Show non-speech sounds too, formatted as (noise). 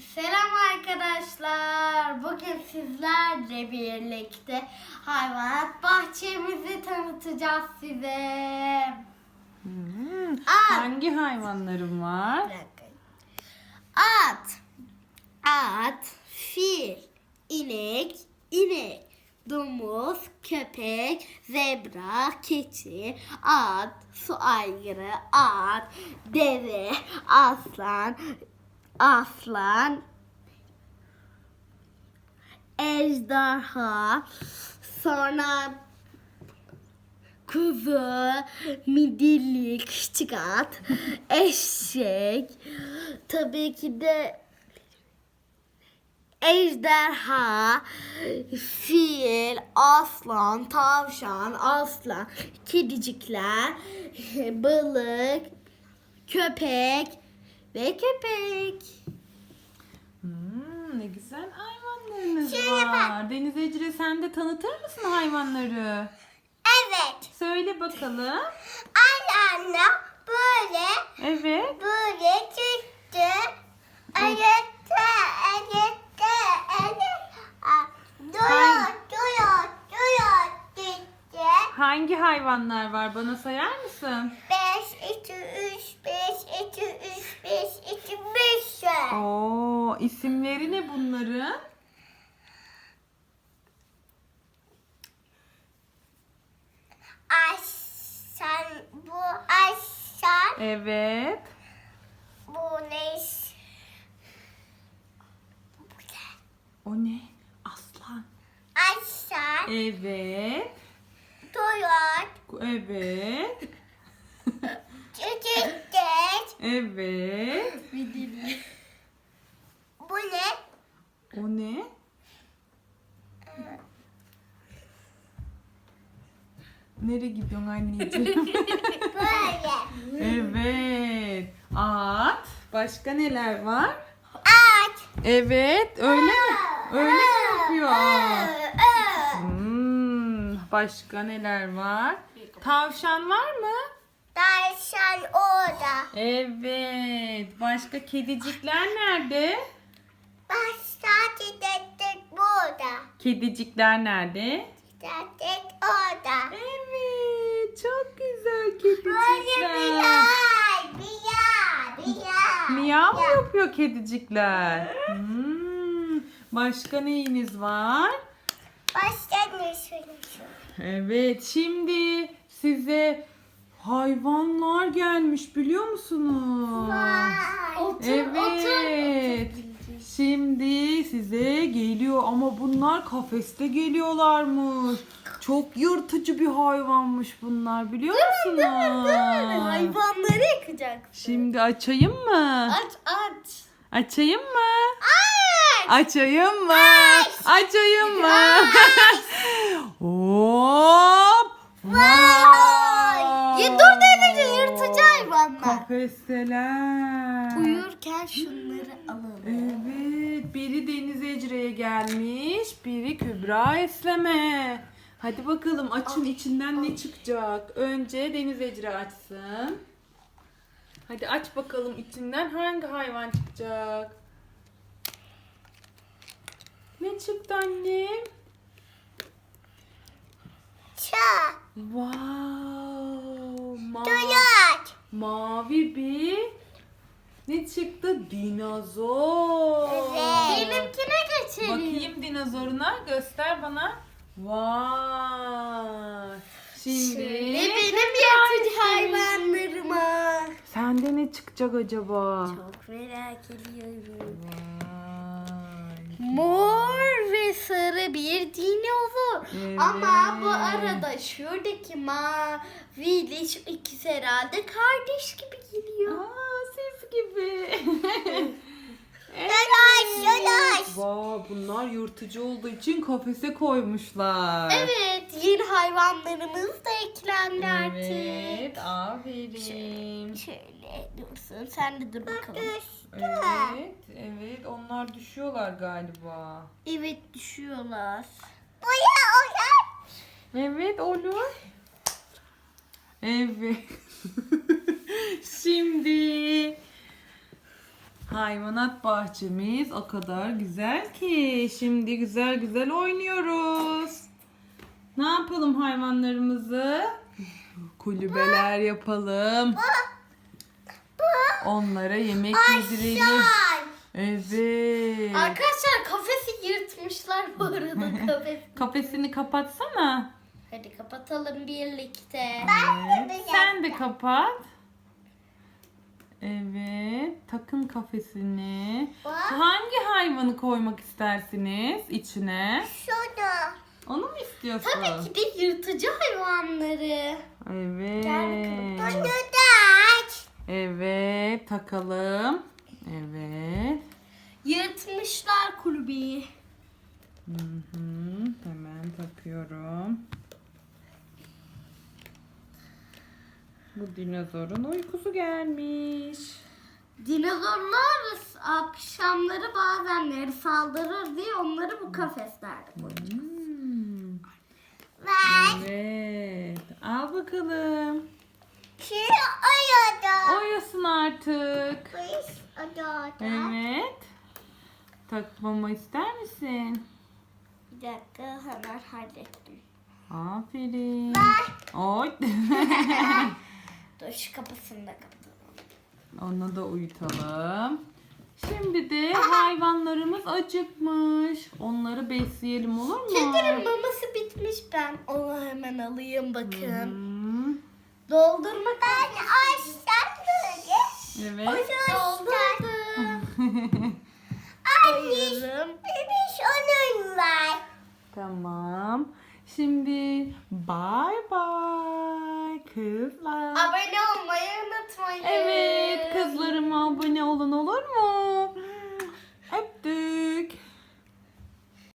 Selam arkadaşlar. Bugün sizlerle birlikte hayvanat bahçemizi tanıtacağız size. Hmm, At. Hangi hayvanlarım var? At, at, fil, inek, inek, domuz, köpek, zebra, keçi, at, su aygırı, at, deve, aslan, aslan, ejderha, sonra kuzu, midilli, küçük at, eşek, tabii ki de ejderha, fil, aslan, tavşan, aslan, kedicikler, (laughs) balık, köpek ve köpek. Hmm, ne güzel hayvanlarınız Şöyle var. Deniz Ecre sen de tanıtır mısın hayvanları? Evet. Söyle bakalım. Anne böyle Evet. böyle çıktı. Ayette, ayette, ayette. Duruyor, duruyor, duruyor çıktı. Hangi hayvanlar var bana sayar mısın? Oo, isimleri ne bunların? Aşan, bu aşan, Evet. bu ne? O ne? Aslan. Aşan, Evet. duruyor, Evet. çıktı. Evet. Bu ne? O ne? Nereye gidiyorsun anneciğim? (laughs) Böyle. evet. At. Başka neler var? Aç. Evet. Öyle mi? Öyle mi yapıyor? Hmm, başka neler var? Tavşan var mı? Tavşan orada. Evet. Başka kedicikler nerede? Başka dedektif burada. Kedicikler nerede? Dedektif orada. Evet. Kedicikler. Miyav mı yapıyor kedicikler? Hmm. Başka neyiniz var? Başka ne? Evet, şimdi size hayvanlar gelmiş biliyor musunuz? Vay. Evet. Şimdi size geliyor ama bunlar kafeste geliyorlarmış. Çok yırtıcı bir hayvanmış bunlar biliyor musunuz? Hayvanları yakacak. Şimdi açayım mı? Aç aç. Açayım mı? Aç. Açayım mı? Açayım mı? (laughs) Hop! Vay! Ya dur demece yırtıcı hayvanlar. Kafesteler. Uyurken şunları alalım. Evet, biri Deniz Ecre'ye gelmiş, biri Kübra Eslem'e. Hadi bakalım açın içinden ne çıkacak. Önce Deniz Ecre açsın. Hadi aç bakalım içinden hangi hayvan çıkacak. Ne çıktı annem? Ça. Wow! Ma- Duyar. mavi bir ne çıktı? Dinozor. Benimkine geçelim. Bakayım dinozoruna. Göster bana. Vay. Şimdi Şöyle benim yırtıcı hayvanlarıma. Sende ne çıkacak acaba? Çok merak ediyorum. Vay. Mor ve sarı bir dinozor. Evet. Ama bu arada şuradaki maviyle şu ikisi herhalde kardeş gibi geliyor. Aa, gibi. (laughs) Yanaş yanaş. Vay, bunlar yırtıcı olduğu için kafese koymuşlar. Evet yeni hayvanlarımız da eklendi artık. Evet, aferin. Şöyle dursun sen de dur bakalım. Evet, evet. Onlar düşüyorlar galiba. Evet düşüyorlar. Evet, olur. Evet. (laughs) Şimdi Hayvanat bahçemiz o kadar güzel ki. Şimdi güzel güzel oynuyoruz. Ne yapalım hayvanlarımızı? Kulübeler yapalım. Onlara yemek yedirelim. Evet. Arkadaşlar kafesi yırtmışlar bu arada (laughs) kafesi. Kafesini kapatsana. Hadi kapatalım birlikte. Evet. Sen de kapat. Evet. Takın kafesini. Hangi hayvanı koymak istersiniz içine? Şurada. Onu mu istiyorsun? Tabii ki de yırtıcı hayvanları. Evet. aç. Evet. Takalım. Evet. Yırtmışlar kulübeyi. Hı hı. Hemen takıyorum. Bu dinozorun uykusu gelmiş. Dinozorlar akşamları bazenleri saldırır diye onları bu kafeslerde koyuyor. Hmm. Ver. Evet. Al bakalım. Şey ayada. Oyasın artık. Evet. Takmamı ister misin? Bir dakika hemen hallettim. Aferin. Oy. (laughs) (laughs) Dur şu kapısını da kapatalım. Onu da uyutalım. Şimdi de hayvanlarımız acıkmış. Onları besleyelim olur mu? Kedimin maması bitmiş ben onu hemen alayım bakın. Hmm, Doldurma Ben açsam böyle. Evet. Doldurdum. Koyuyorum. (laughs) Bebiş onun var. Tamam. Şimdi bye bye kızlar. Abone olmayı unutmayın. Evet kızlarıma abone olun olur